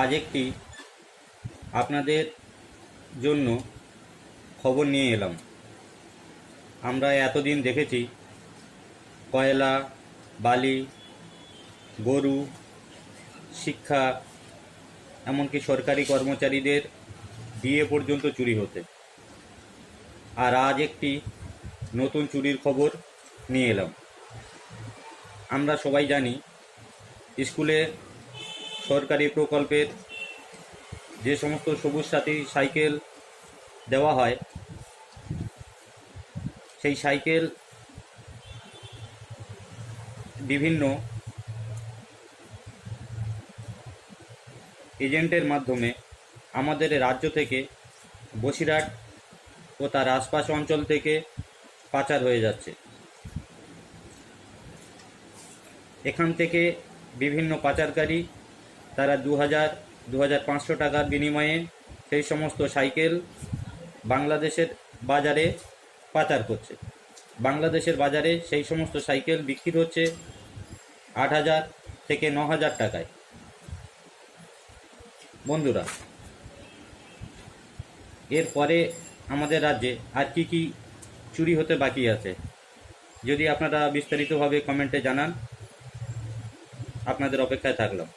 আজ একটি আপনাদের জন্য খবর নিয়ে এলাম। আমরা এতদিন দেখেছি কয়লা, বালি, গরু, শিক্ষা, এমনকি সরকারি কর্মচারীদের বিয়ে পর্যন্ত চুরি হতে। আর আজ একটি নতুন চুরির খবর নিয়ে এলাম। আমরা সবাই জানি, স্কুলে সরকারি প্রকল্পের যে সমস্ত সবুজ সাথী সাইকেল দেওয়া হয়, সেই সাইকেল বিভিন্ন এজেন্টের মাধ্যমে আমাদের রাজ্য থেকে বসিরহাট ও তার আশপাশ অঞ্চল থেকে পাচার হয়ে যাচ্ছে। এখান থেকে বিভিন্ন পাচারকারী তারা দু হাজার দু হাজার পাঁচশো টাকার বিনিময়ে সেই সমস্ত সাইকেল বাংলাদেশের বাজারে পাচার করছে। বাংলাদেশের বাজারে সেই সমস্ত সাইকেল বিক্রি হচ্ছে আট হাজার থেকে ন হাজার টাকায়। বন্ধুরা, এরপরে আমাদের রাজ্যে আর কি কি চুরি হতে বাকি আছে, যদি আপনারা বিস্তারিতভাবে কমেন্টে জানান, আপনাদের অপেক্ষায় থাকলাম।